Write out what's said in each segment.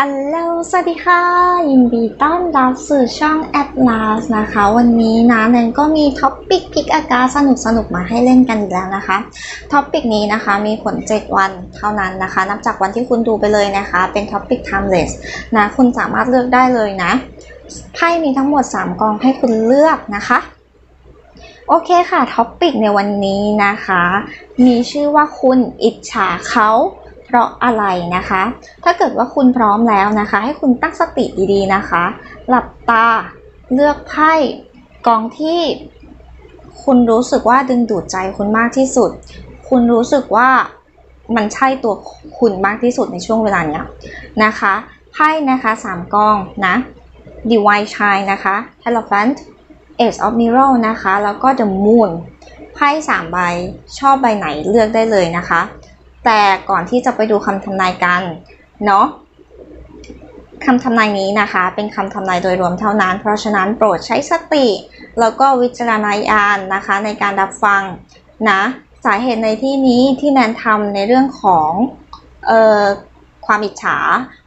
อัลโหลสวัสดีค่ะ ยินดีต้อนรับสู่ช่อง Atlas นะคะ วันนี้นะแนนก็มีท็อปปิกพิกอากาสนุกสนุกมาให้เล่นกันอีกแล้วนะคะ ท็อปปิกนี้นะคะมีผล 7 วันเท่านั้นนะคะ นับจากวันที่คุณดูไปเลยนะคะ เป็นท็อปปิก timeless นะ คุณสามารถเลือกได้เลยนะ ไพ่มีทั้งหมด 3กองให้คุณเลือกนะคะ โอเคค่ะ ท็อปปิกในวันนี้นะคะ มีชื่อว่าคุณอิจฉาเขา เพราะอะไรนะคะ ถ้าเกิดว่าคุณพร้อมแล้วนะคะ ให้คุณตั้งสติดีๆนะคะ หลับตาเลือกไพ่กองที่คุณรู้สึกว่าดึงดูดใจคุณมากที่สุด คุณรู้สึกว่ามันใช่ตัวคุณมากที่สุดในช่วงเวลาเนี้ยนะคะไพ่นะคะสามกองนะ Divine Shine นะคะ Hierophant Ace of Mirror นะคะ แล้วก็ The Moon ไพ่สามใบชอบใบไหนเลือกได้เลยนะคะ แต่ก่อนที่จะไปดูคำทำนายกันเนาะคำทำนายนี้นะคะ เป็นคำทำนายโดยรวมเท่านั้น เพราะฉะนั้นโปรดใช้สติ แล้วก็วิจารณญาณนะคะในการรับฟังนะสาเหตุในที่นี้ที่แนนทำในเรื่องของเอ่อความอิจฉา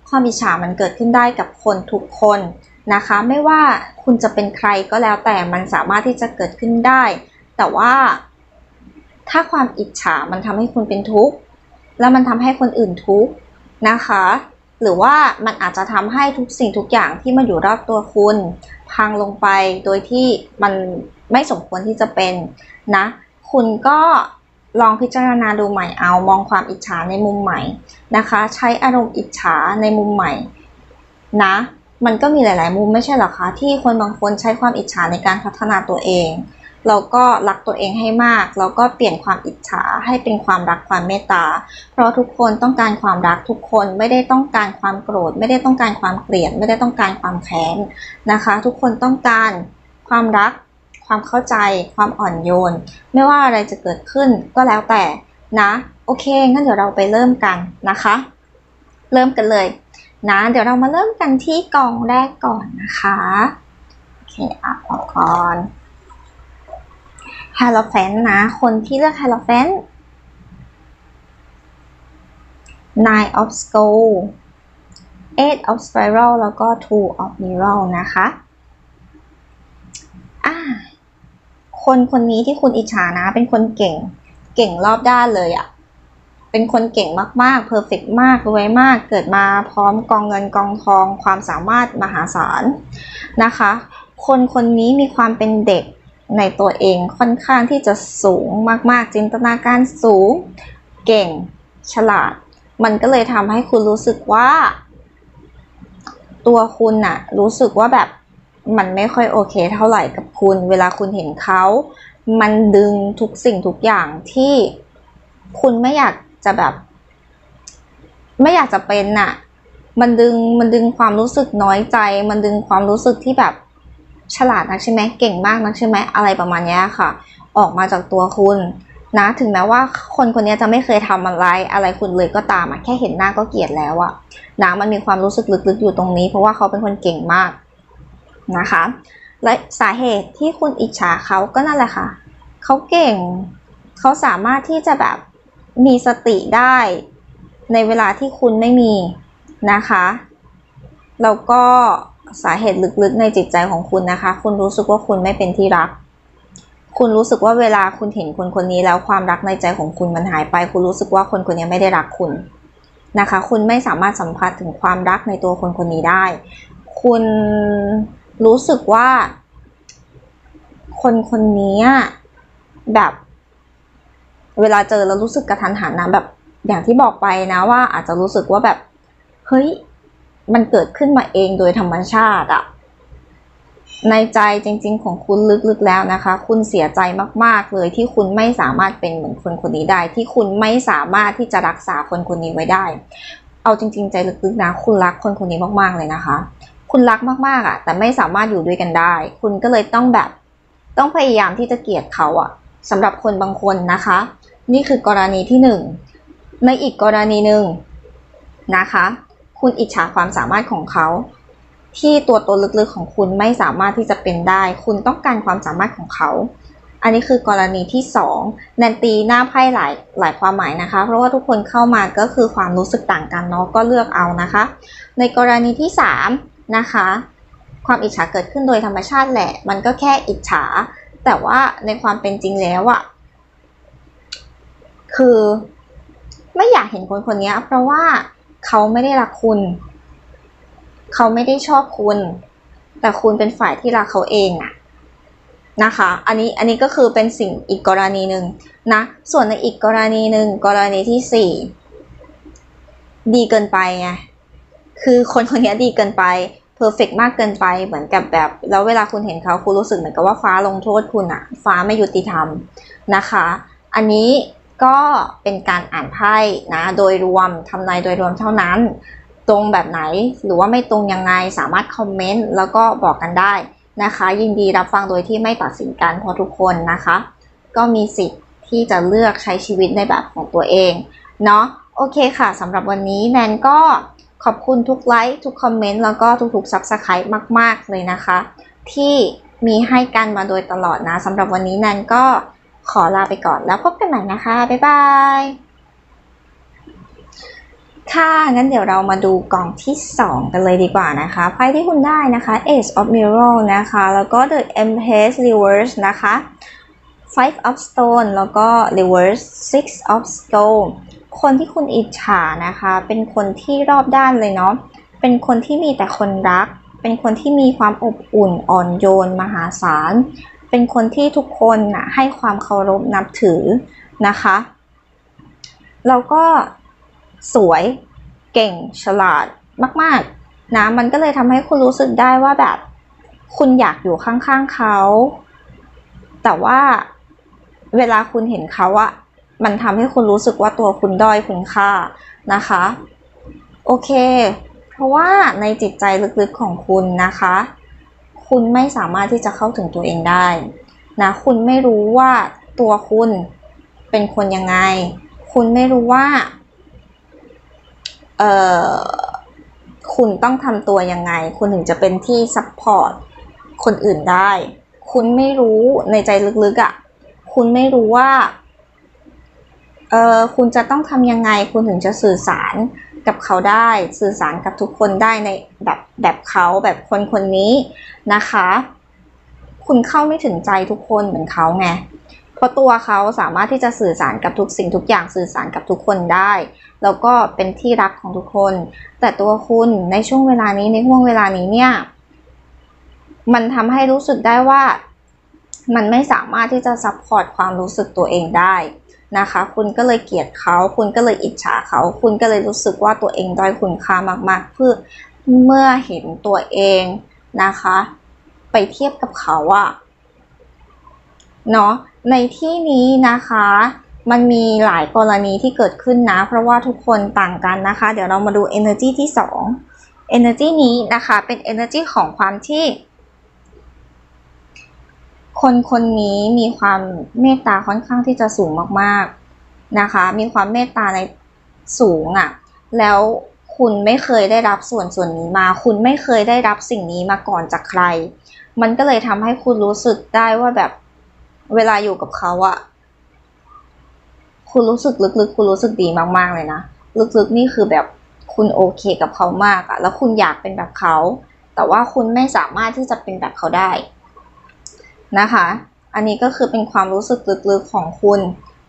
ความอิจฉามันเกิดขึ้นได้กับคนทุกคนนะคะ ไม่ว่าคุณจะเป็นใครก็แล้วแต่มันสามารถที่จะเกิดขึ้นได้ แต่ว่าถ้าความอิจฉามันทำให้คุณเป็นทุกข์ แล้วมันทำให้คนอื่นทุกข์นะคะ หรือว่ามันอาจจะทำให้ทุกสิ่งทุกอย่างที่มาอยู่รอบตัวคุณ พังลงไปโดยที่มันไม่สมควรที่จะเป็นนะ คุณก็ลองพิจารณาดูใหม่เอามองความอิจฉาในมุมใหม่นะคะ ใช้อารมณ์อิจฉาในมุมใหม่นะ มันก็มีหลาย ๆ มุมไม่ใช่หรอคะที่คนบางคนใช้ความอิจฉาในการพัฒนาตัวเอง เราก็รักตัวเองให้มาก แล้วก็เปลี่ยนความอิจฉาให้เป็นความรักความเมตตา เพราะทุกคนต้องการความรักทุกคนไม่ได้ต้องการความโกรธ ไม่ได้ต้องการความเกลียด ไม่ได้ต้องการความแค้นนะคะ ทุกคนต้องการความรัก ความเข้าใจ ความอ่อนโยน ไม่ว่าอะไรจะเกิดขึ้นก็แล้วแต่นะ โอเคงั้นเดี๋ยวเราไปเริ่มกันนะคะ เริ่มกันเลยนะ เดี๋ยวเรามาเริ่มกันที่กองแรกก่อนนะคะโอเคอะออกก่อน ฮาโลแฟนนะ คนที่เลือกฮาโลแฟน nine of skull eight of spiral แล้วก็ two of mirror นะคะอ่าคนคนนี้ที่คุณอิจฉานะ เป็นคนเก่ง เก่งรอบด้านเลยอะ่ะ เป็นคนเก่งมากๆเพอร์เฟกมากรวยมาก เกิดมาพร้อมกองเงินกองทอง ความสามารถมหาศาลนะคะ คนคนนี้มีความเป็นเด็ก ในตัวเองค่อนข้างที่จะสูงมากๆ จินตนาการสูง เก่ง ฉลาด มันก็เลยทำให้คุณรู้สึกว่า ตัวคุณน่ะ รู้สึกว่าแบบมันไม่ค่อยโอเคเท่าไหร่กับคุณ เวลาคุณเห็นเขา มันดึงทุกสิ่งทุกอย่างที่คุณไม่อยากจะแบบ ไม่อยากจะเป็นน่ะ มันดึงมันดึงความรู้สึกน้อยใจ มันดึงความรู้สึกที่แบบ ฉลาดนักใช่ไหมเก่งมากนักใช่ไหมอะไรประมาณนี้ค่ะ ออกมาจากตัวคุณนะถึงแม้ว่าคนคนนี้จะไม่เคยทำอะไรอะไรคุณเลยก็ตามอะแค่เห็นหน้าก็เกลียดแล้วอะนะมันมีความรู้สึกลึกๆอยู่ตรงนี้ เพราะว่าเขาเป็นคนเก่งมากนะคะ และสาเหตุที่คุณอิจฉาเขาก็นั่นแหละค่ะเขาเก่งเขาสามารถที่จะแบบมีสติได้ในเวลาที่คุณไม่มีนะคะ แล้วก็ สาเหตุลึกๆในจิตใจของคุณนะคะ คุณรู้สึกว่าคุณไม่เป็นที่รัก คุณรู้สึกว่าเวลาคุณเห็นคนคนนี้แล้วความรักในใจของคุณมันหายไป คุณรู้สึกว่าคนคนนี้ไม่ได้รักคุณนะคะ คุณไม่สามารถสัมผัสถึงความรักในตัวคนคนนี้ได้ คุณรู้สึกว่า คนคนนี้แบบเวลาเจอแล้วรู้สึกกระทันหันนะแบบอย่างที่บอกไปนะว่าอาจจะรู้สึกว่าแบบ เฮ้ย มันเกิดขึ้นมาเองโดยธรรมชาติอะในใจจริง ๆ ของคุณลึกๆแล้วนะคะ คุณเสียใจมากๆเลยที่คุณไม่สามารถเป็นเหมือนคนคนนี้ได้ ที่คุณไม่สามารถที่จะรักษาคนคนนี้ไว้ได้ เอาจริง ๆ ใจลึกๆนะคุณรักคนคนนี้มากๆเลยนะคะ คุณรักมากๆอะแต่ไม่สามารถอยู่ด้วยกันได้ คุณก็เลยต้องแบบต้องพยายามที่จะเกลียดเขาอะสำหรับคนบางคนนะคะ นี่คือกรณีที่หนึ่งในอีกกรณีหนึ่งนะคะ คุณอิจฉาความสามารถของเขา ที่ตัวตนลึกๆของคุณไม่สามารถที่จะเป็นได้ คุณต้องการความสามารถของเขา อันนี้คือกรณีที่สองแนนตีหน้าไพ่หลายหลายความหมายนะคะ เพราะว่าทุกคนเข้ามาก็คือความรู้สึกต่างกันเนาะก็เลือกเอานะคะ ในกรณีที่สามนะคะความอิจฉาเกิดขึ้นโดยธรรมชาติแหละ มันก็แค่อิจฉา แต่ว่าในความเป็นจริงแล้วอะคือไม่อยากเห็นคนคนนี้เพราะว่า เขาไม่ได้รักคุณ เขาไม่ได้ชอบคุณ แต่คุณเป็นฝ่ายที่รักเขาเองอะนะคะ อันนี้อันนี้ก็คือเป็นสิ่งอีกกรณีหนึ่งนะ ส่วนในอีกกรณีหนึ่งกรณีที่สี่ดีเกินไปไงคือคนคนนี้ดีเกินไปเพอร์เฟกมากเกินไปเหมือนกับแบบ แล้วเวลาคุณเห็นเขาคุณรู้สึกเหมือนกับว่าฟ้าลงโทษคุณอะฟ้าไม่ยุติธรรมนะคะ อันนี้ ก็เป็นการอ่านไพ่นะโดยรวมทำนายโดยรวมเท่านั้น ตรงแบบไหนหรือว่าไม่ตรงยังไงสามารถคอมเมนต์แล้วก็บอกกันได้นะคะ ยินดีรับฟังโดยที่ไม่ตัดสินกันเพราะทุกคนนะคะ ก็มีสิทธิ์ที่จะเลือกใช้ชีวิตในแบบของตัวเองเนาะโอเคค่ะสำหรับวันนี้แนนก็ขอบคุณทุกไลค์ทุกคอมเมนต์แล้วก็ทุกๆ Subscribe มาก ๆ เลยนะคะ ที่มีให้กันมาโดยตลอดนะสำหรับวันนี้แนนก็ ขอลาไปก่อนแล้วพบกันใหม่นะคะ บ๊ายบาย ค่ะ งั้นเดี๋ยวเรามาดูกล่องที่ 2 กันเลยดีกว่านะคะ ไพ่ที่คุณได้นะคะ Ace of Mirror นะคะ แล้วก็ The Empress Reverse นะคะ Five of Stone แล้วก็ Reverse Six of Stone คนที่คุณอิจฉานะคะ เป็นคนที่รอบด้านเลยเนาะ เป็นคนที่มีแต่คนรัก เป็นคนที่มีความอบอุ่นอ่อนโยนมหาศาล เป็นคนที่ทุกคนนะให้ความเคารพนับถือนะคะ แล้วก็สวยเก่งฉลาดมากๆนะมันก็เลยทำให้คุณรู้สึกได้ว่าแบบ คุณอยากอยู่ข้างๆเขา แต่ว่าเวลาคุณเห็นเขาอะมันทำให้คุณรู้สึกว่าตัวคุณด้อยคุณค่านะคะ โอเค เพราะว่าในจิตใจลึกๆของคุณนะคะ คุณไม่สามารถที่จะเข้าถึงตัวเองได้นะคุณไม่รู้ว่าตัวคุณเป็นคนยังไง คุณไม่รู้ว่าเอ่อคุณต้องทำตัวยังไง คุณถึงจะเป็นที่ซัพพอร์ตคนอื่นได้ คุณไม่รู้ในใจลึกๆอะ่ะ คุณไม่รู้ว่าเออคุณจะต้องทำยังไง คุณถึงจะสื่อสาร กับเขาได้สื่อสารกับทุกคนได้ในแบบแบบเขาแบบคนคนนี้นะคะ คุณเข้าไม่ถึงใจทุกคนเหมือนเขาไงเพราะตัวเขาสามารถที่จะสื่อสารกับทุกสิ่งทุกอย่างสื่อสารกับทุกคนได้ แล้วก็เป็นที่รักของทุกคน แต่ตัวคุณในช่วงเวลานี้ในห่วงเวลานี้เนี่ยมันทำให้รู้สึกได้ว่า มันไม่สามารถที่จะซัพพอร์ตความรู้สึกตัวเองได้ นะคะ คุณก็เลยเกลียดเขา คุณก็เลยอิจฉาเขา คุณก็เลยรู้สึกว่าตัวเองด้อยคุณค่ามากๆ เพื่อเมื่อเห็นตัวเองนะคะ ไปเทียบกับเขาอะเนาะในที่นี้นะคะมันมีหลายกรณีที่เกิดขึ้นนะ เพราะว่าทุกคนต่างกันนะคะ เดี๋ยวเรามาดู energy ที่ 2 energy นี้นะคะเป็น energy ของความที่ คนคนนี้มีความเมตตาค่อนข้างที่จะสูงมากๆนะคะ มีความเมตตาในสูงอะ่ะ แล้วคุณไม่เคยได้รับส่วนส่วนนี้มา คุณไม่เคยได้รับสิ่งนี้มาก่อนจากใคร มันก็เลยทำให้คุณรู้สึกได้ว่าแบบเวลาอยู่กับเขาอะคุณรู้สึกลึกๆ คุณรู้สึกดีมากๆเลยนะ ลึกๆนี่คือแบบคุณโอเคกับเขามากอะแล้วคุณอยากเป็นแบบเขา แต่ว่าคุณไม่สามารถที่จะเป็นแบบเขาได้ นะคะ อันนี้ก็คือเป็นความรู้สึกลึกๆของคุณ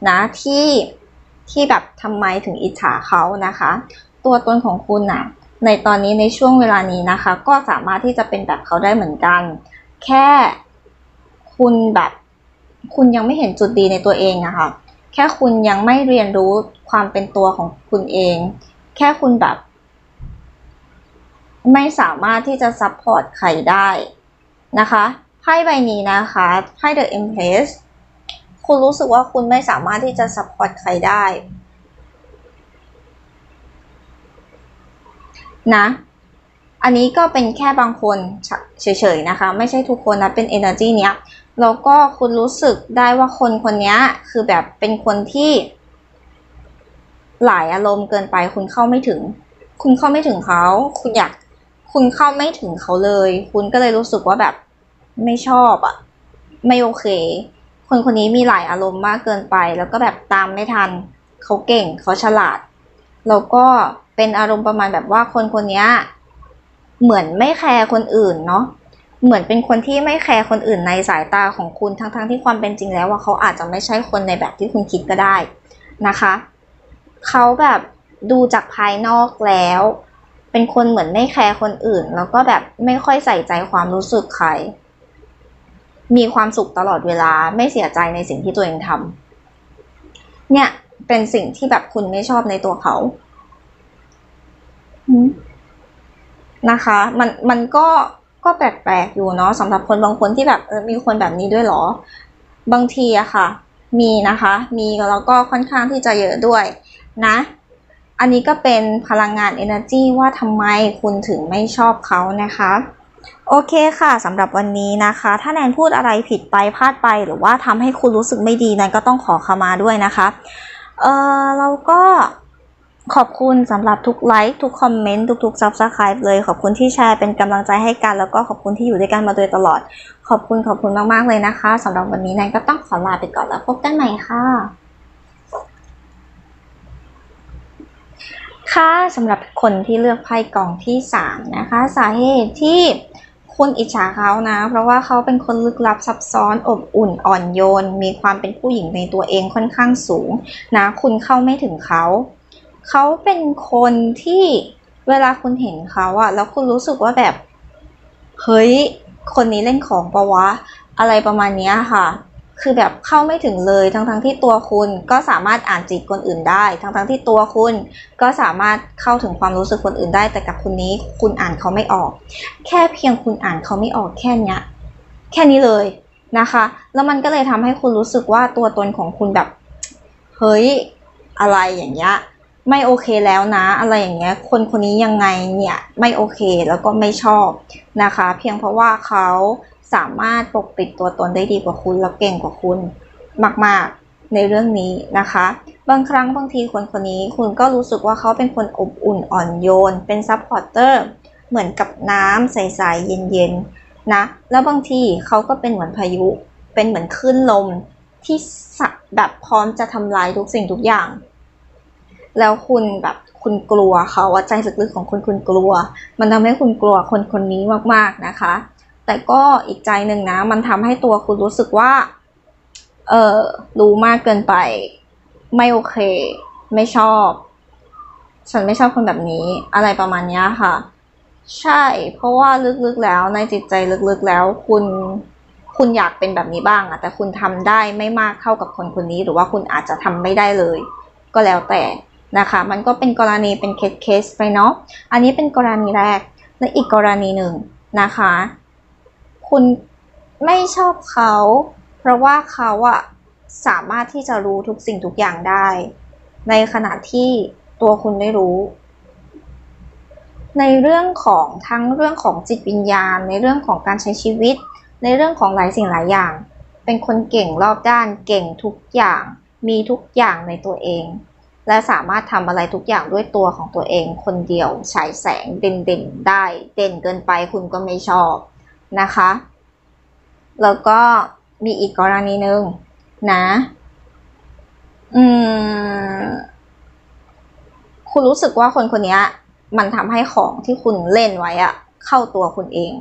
นะที่ที่แบบทำไมถึงอิจฉาเขานะคะ ตัวตนของคุณนะในตอนนี้ในช่วงเวลานี้นะคะ ก็สามารถที่จะเป็นแบบเขาได้เหมือนกัน แค่คุณแบบคุณยังไม่เห็นจุดดีในตัวเองนะคะแค่คุณยังไม่เรียนรู้ความเป็นตัวของคุณเอง แค่คุณแบบ ไม่สามารถที่จะซัพพอร์ตใครได้นะคะ ไพ่ใบนี้นะคะไพ่ The Empress คุณรู้สึกว่าคุณไม่สามารถที่จะซัพพอร์ตใครได้นะอันนี้ก็เป็นแค่บางคนเฉยๆนะคะ ไม่ใช่ทุกคนนะ เป็น energy เนี้ยแล้วก็คุณรู้สึกได้ว่าคนคนนี้คือแบบเป็นคนที่ หลายอารมณ์เกินไป คุณเข้าไม่ถึง คุณเข้าไม่ถึงเขา คุณอยาก คุณเข้าไม่ถึงเขาเลย คุณก็เลยรู้สึกว่าแบบ ไม่ชอบอะไม่โอเค คนคนนี้มีหลายอารมณ์มากเกินไป แล้วก็แบบตามไม่ทัน เขาเก่งเขาฉลาด แล้วก็เป็นอารมณ์ประมาณแบบว่าคนคนนี้เหมือนไม่แคร์คนอื่นเนาะเหมือนเป็นคนที่ไม่แคร์คนอื่นในสายตาของคุณทั้งๆทที่ความเป็นจริงแล้วว่าเขาอาจจะไม่ใช่คนในแบบที่คุณคิดก็ได้นะคะ เขาแบบดูจากภายนอกแล้ว เป็นคนเหมือนไม่แคร์คนอื่น แล้วก็แบบไม่ค่อยใส่ใจความรู้สึกใคร มีความสุขตลอดเวลาไม่เสียใจในสิ่งที่ตัวเองทำเนี่ยเป็นสิ่งที่แบบคุณไม่ชอบในตัวเขานะคะ มันมันก็ก็แปลกๆอยู่เนาะสำหรับคนบางคนที่แบบเออมีคนแบบนี้ด้วยเหรอ บางทีอะค่ะ มีนะคะ มีแล้วก็ค่อนข้างที่จะเยอะด้วยนะ อันนี้ก็เป็นพลังงาน energy ว่าทำไมคุณถึงไม่ชอบเขานะคะ โอเคค่ะสำหรับวันนี้นะคะ ถ้าแนนพูดอะไรผิดไปพลาดไป หรือว่าทำให้คุณรู้สึกไม่ดีแนนก็ต้องขอขมาด้วยนะคะ เออแล้วก็ขอบคุณสำหรับทุกไลค์ทุกคอมเมนต์ทุกๆ subscribe เลย ขอบคุณที่แชร์เป็นกำลังใจให้กัน แล้วก็ขอบคุณที่อยู่ด้วยกันมาโดยตลอด ขอบคุณขอบคุณมากๆเลยนะคะสำหรับวันนี้แนนก็ต้องขอลาไปก่อนแล้วพบกันใหม่ค่ะค่ะสำหรับคนที่เลือกไพ่กล่องที่ 3 นะคะ สาเหตุที่ คุณอิจฉาเขานะ เพราะว่าเขาเป็นคนลึกลับซับซ้อนอบอุ่นอ่อนโยน มีความเป็นผู้หญิงในตัวเองค่อนข้างสูง นะ คุณเข้าไม่ถึงเขา เขาเป็นคนที่เวลาคุณเห็นเขาอะแล้วคุณรู้สึกว่าแบบ เฮ้ย คนนี้เล่นของปะวะ อะไรประมาณนี้ค่ะ คือแบบเข้าไม่ถึงเลยทั้งๆทที่ตัวคุณก็สามารถอ่านจิตคนอื่นได้ ทั้งๆทที่ตัวคุณก็สามารถเข้าถึงความรู้สึกคนอื่นได้ แต่กับคนนี้คุณอ่านเขาไม่ออก แค่เพียงคุณอ่านเขาไม่ออกแค่เนี้ยแค่นี้เลยนะคะ แล้วมันก็เลยทำให้คุณรู้สึกว่าตัวตนของคุณแบบเฮ้ยอะไรอย่างเงี้ยไม่โอเคแล้วนะ อะไรอย่างเงี้ย คนคนนี้ยังไงเนี่ยไม่โอเคแล้วก็ไม่ชอบนะคะ เพียงเพราะว่าเขา สามารถปกปิดตัวตนได้ดีกว่าคุณแล้วเก่งกว่าคุณมาก ๆ ในเรื่องนี้นะคะ บางครั้งบางทีคนคนนี้คุณก็รู้สึกว่าเขาเป็นคนอบอุ่นอ่อนโยน เป็นซัพพอร์เตอร์เหมือนกับน้ำใสๆเย็นๆนะแล้วบางทีเขาก็เป็นเหมือนพายุ เป็นเหมือนคลื่นลมที่สะแบบพร้อมจะทำลายทุกสิ่งทุกอย่าง แล้วคุณแบบคุณกลัวเขาอะใจลึกๆของคุณคุณกลัว มันทำให้คุณกลัวคนคนนี้มากๆนะคะ แต่ก็อีกใจหนึ่งนะ มันทำให้ตัวคุณรู้สึกว่า เออรู้มากเกินไป ไม่โอเค ไม่ชอบ ฉันไม่ชอบคนแบบนี้ อะไรประมาณนี้ค่ะ ใช่ เพราะว่าลึกๆแล้วในจิตใจลึกๆแล้ว คุณคุณอยากเป็นแบบนี้บ้างอะแต่คุณทำได้ไม่มากเท่ากับคนคนนี้ หรือว่าคุณอาจจะทำไม่ได้เลย ก็แล้วแต่นะคะ มันก็เป็นกรณีเป็นเคสเคสไปเนาะอันนี้เป็นกรณีแรกและอีกกรณีหนึ่งนะคะ คุณไม่ชอบเขา เพราะว่าเขาอะสามารถที่จะรู้ทุกสิ่งทุกอย่างได้ ในขณะที่ตัวคุณไม่รู้ ในเรื่องของทั้งเรื่องของจิตวิญญาณ ในเรื่องของการใช้ชีวิต ในเรื่องของหลายสิ่งหลายอย่าง เป็นคนเก่งรอบด้านเก่งทุกอย่าง มีทุกอย่างในตัวเอง และสามารถทำอะไรทุกอย่างด้วยตัวของตัวเอง คนเดียวฉายแสงเด่นๆได้ เด่นเกินไปคุณก็ไม่ชอบ นะคะ แล้วก็มีอีกกรณีหนึ่งนะ อืม คุณรู้สึกว่าคนคนนี้มันทำให้ของที่คุณเล่นไว้อะเข้าตัวคุณเอง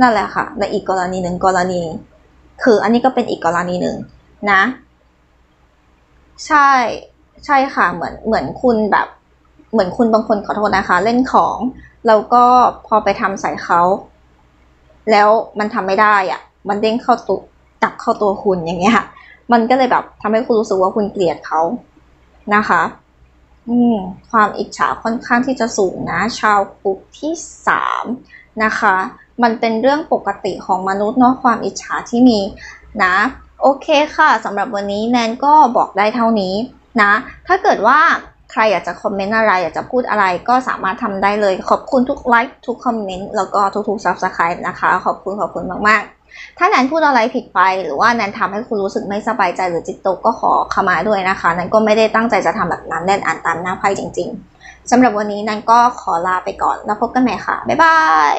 นั่นแหละค่ะและอีกกรณีหนึ่งกรณี คืออันนี้ก็เป็นอีกกรณีหนึ่งนะ ใช่ ใช่ค่ะ เหมือนเหมือนคุณแบบ เหมือนคุณบางคนขอโทษนะคะ เล่นของ แล้วก็พอไปทำใส่เขา แล้วมันทำไม่ได้อะมันเด้งเข้าตัวกลับเข้าตัวคุณอย่างเงี้ยมันก็เลยแบบทำให้คุณรู้สึกว่าคุณเกลียดเขานะคะ อืมความอิจฉาค่อนข้างที่จะสูงนะ ชาวปุกที่สามนะคะ มันเป็นเรื่องปกติของมนุษย์เนาะความอิจฉาที่มีนะโอเคค่ะสำหรับวันนี้แนนก็บอกได้เท่านี้นะ ถ้าเกิดว่า ใครอยากจะคอมเมนต์อะไร อยากจะพูดอะไรก็สามารถทำได้เลย ขอบคุณทุกไลค์ทุกคอมเมนต์แล้วก็ทุกๆ subscribe นะคะ ขอบคุณขอบคุณมากๆ ถ้าแนนพูดอะไรผิดไปหรือว่าแนนทำให้คุณรู้สึกไม่สบายใจหรือจิตตกก็ขอขมาด้วยนะคะแนนก็ไม่ได้ตั้งใจจะทำแบบนั้นแนนอ่านตามหน้าไพ่จริง ๆสำหรับวันนี้แนนก็ขอลาไปก่อนแล้วพบกันใหม่ค่ะบ๊ายบาย